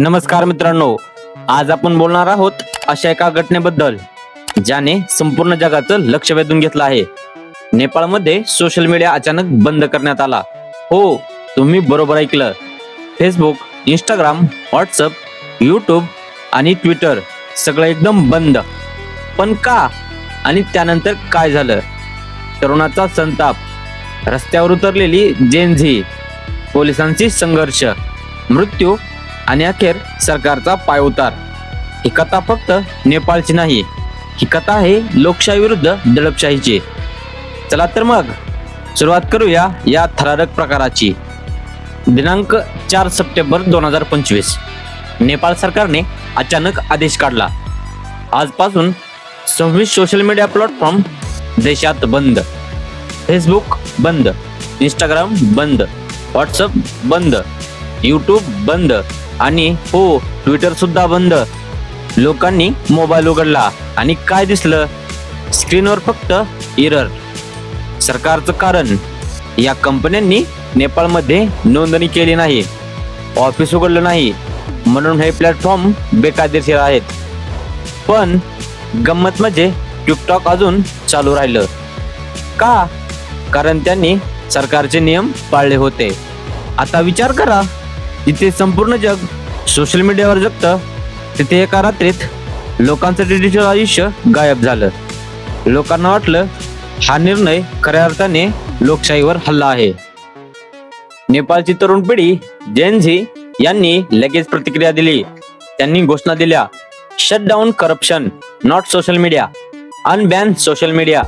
नमस्कार मित्रांनो आज आपण बोलणार आहोत अशा एका घटनेबद्दल ज्याने संपूर्ण जगाचं लक्ष वेधून घेतलं आहे. नेपाळमध्ये सोशल मीडिया अचानक बंद करण्यात आला. हो तुम्ही बरोबर ऐकलं. फेसबुक इंस्टाग्राम व्हॉट्सअप यूट्यूब आणि ट्विटर सगळं एकदम बंद. पण का? आणि त्यानंतर काय झालं? तरुणाचा संताप. रस्त्यावर उतरलेली जेन झी पोलिसांची संघर्ष. मृत्यू आणि अखेर सरकारचा पायउतार ही कथा फक्त नेपाळची नाही ही कथा आहे लोकशाही विरुद्ध दडपशाहीची. चला तर मग सुरुवात करूया या थरारक प्रकाराची. दिनांक चार सप्टेंबर दोन हजार पंचवीस. नेपाळ सरकारने अचानक आदेश काढला. आजपासून सव्वीस सोशल मीडिया प्लॅटफॉर्म देशात बंद. फेसबुक बंद. इंस्टाग्राम बंद. व्हॉट्सअप बंद. यूट्यूब बंद. आणि हो ट्विटर सुद्धा बंद. लोकांनी मोबाईल उघडला. आणि काय दिसलं? स्क्रीनवर फक्त इरर सरकारचं कारण या कंपन्यांनी नेपाळमध्ये नोंदणी केली नाही. ऑफिस उघडलं नाही. म्हणून हे प्लॅटफॉर्म बेकायदेशीर आहेत. पण गंमत म्हणजे टिकटॉक अजून चालू राहिलं. का? कारण त्यांनी सरकारचे नियम पाळले होते. आता विचार करा. इथे संपूर्ण जग सोशल मीडियावर जगतं तिथे एका रात्रीत लोकांचं डिजिटल आयुष्य गायब झालं. लोकांना वाटलं हा निर्णय खऱ्या अर्थाने लोकशाहीवर हल्ला आहे. नेपाळची तरुण पिढी जेनझी यांनी लगेच प्रतिक्रिया दिली. त्यांनी घोषणा दिल्या shut down corruption not social media unban social media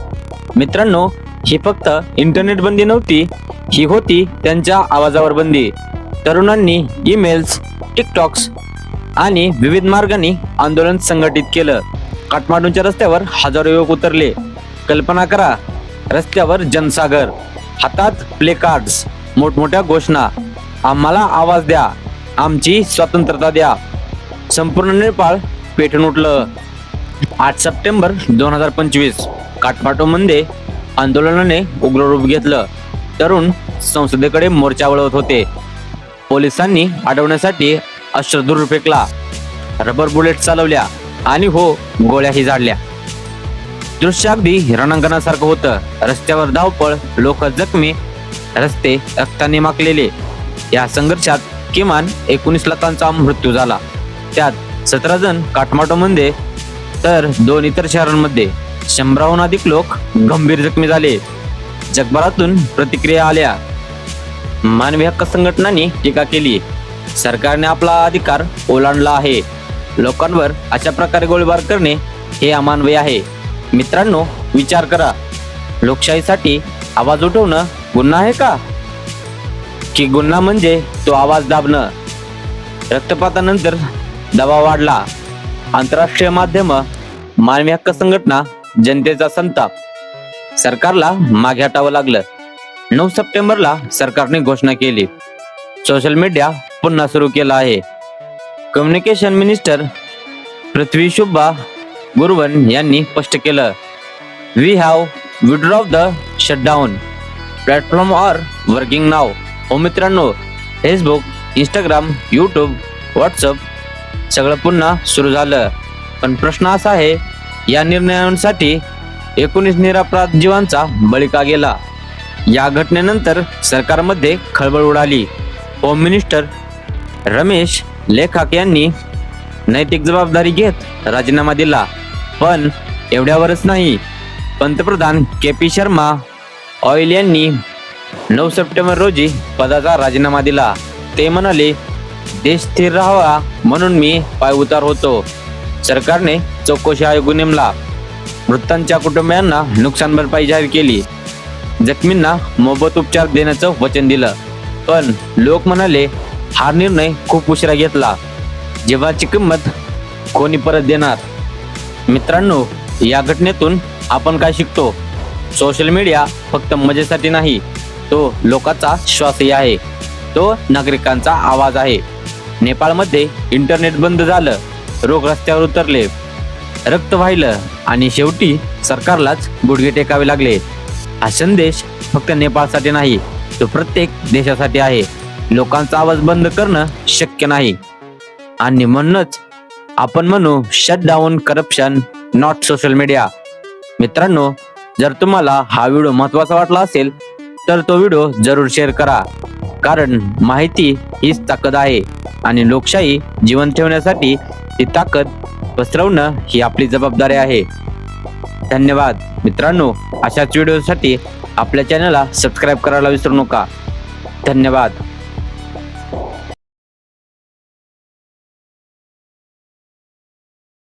मित्रांनो ही फक्त इंटरनेट बंदी नव्हती ही होती त्यांच्या आवाजावर बंदी. तरुणांनी ईमेल्स टिकटॉक्स आणि विविध मार्गांनी आंदोलन संघटित केलं. काठमांडूच्या रस्त्यावर हजारो युवक उतरले. कल्पना करा रस्त्यावर जनसागर. हातात प्ले कार्ड्स मोठमोठ्या घोषणा. आम्हाला आवाज द्या आमची स्वतंत्रता द्या. संपूर्ण नेपाळ पेटून उठलं. आठ सप्टेंबर दोन हजार पंचवीस काठमांडूमध्ये आंदोलनाने उग्र रूप घेतलं. तरुण संसदेकडे मोर्चा वळवत होते. पोलिसांनी अडवण्यासाठी अश्रधूर फेकला. रबर बुलेट चालवल्या आणि हो गोळ्याही झाडल्या. दृश्य अगदी हिरणांगणासारखं होतं. रस्त्यावर धावपळ लोक जखमी रस्ते रक्ताने माकलेले. या संघर्षात किमान एकोणीस लाखांचा मृत्यू झाला. त्यात सतरा जण काठमांडूमध्ये तर दोन इतर शहरांमध्ये. शंभराहून अधिक लोक गंभीर जखमी झाले. जगभरातून प्रतिक्रिया आल्या. मानवी हक्क संघटनांनी टीका केली. सरकारने आपला अधिकार ओलांडला आहे. लोकांवर अशा प्रकारे गोळीबार करणे हे अमानवीय आहे. मित्रांनो विचार करा. लोकशाहीसाठी आवाज उठवणं गुन्हा आहे का? की गुन्हा म्हणजे तो आवाज दाबणं? रक्तपातानंतर दबाव वाढला. आंतरराष्ट्रीय माध्यम मानवी हक्क संघटना जनतेचा संताप. सरकारला मागे हटावं लागलं. नऊ सप्टेंबरला सरकारने घोषणा केली. सोशल मीडिया पुन्हा सुरू केला आहे. कम्युनिकेशन मिनिस्टर पृथ्वी शुभा गुरुवन यांनी स्पष्ट केलं we have withdraw the shutdown platform are working now हो मित्रांनो फेसबुक इंस्टाग्राम यूट्यूब व्हॉट्सअप सगळं पुन्हा सुरू झालं. पण प्रश्न असा आहे या निर्णयांसाठी एकोणीस निरापराध जीवांचा बळी का गेला? या घटनेनंतर सरकारमध्ये खळबळ उडाली. होम मिनिस्टर रमेश लेखक यांनी नैतिक जबाबदारी घेत राजीनामा दिला. पण एवढ्यावरच नाही. पंतप्रधान के पी शर्मा ऑइल यांनी नऊ सप्टेंबर रोजी पदाचा राजीनामा दिला. ते म्हणाले देश स्थिर राहावा म्हणून मी पायउतार होतो. सरकारने चौकशी आयोग नेमला. मृतांच्या कुटुंबियांना नुकसान भरपाई जाहीर केली. जखमींना मोफत उपचार देण्याचं वचन दिलं. पण लोक म्हणाले हा निर्णय खूप उशिरा घेतला. जीवाची किंमत कोणी परत देणार? मित्रांनो या घटनेतून आपण काय शिकतो? सोशल मीडिया फक्त मजेसाठी नाही तो लोकांचा श्वासही आहे. तो नागरिकांचा आवाज आहे. नेपाळमध्ये इंटरनेट बंद झालं रोग रस्त्यावर उतरले रक्त वाहिलं आणि शेवटी सरकारलाच गुडघे टेकावे लागले. हा संदेश फक्त नेपाळसाठी नाही तो प्रत्येक देशासाठी आहे. लोकांचा आवाज बंद करणं शक्य नाही. आणि म्हणूनच आपण म्हणू shut down corruption not social media मित्रांनो जर तुम्हाला हा व्हिडिओ महत्त्वाचा वाटला असेल तर तो व्हिडिओ जरूर शेअर करा. कारण माहिती हीच ताकद आहे आणि लोकशाही जीवन ठेवण्यासाठी ती ताकद पसरवणं ही आपली जबाबदारी आहे. धन्यवाद. मित्रांनो अशाच व्हिडिओसाठी आपल्या चॅनलला सबस्क्राईब करायला विसरू नका. धन्यवाद.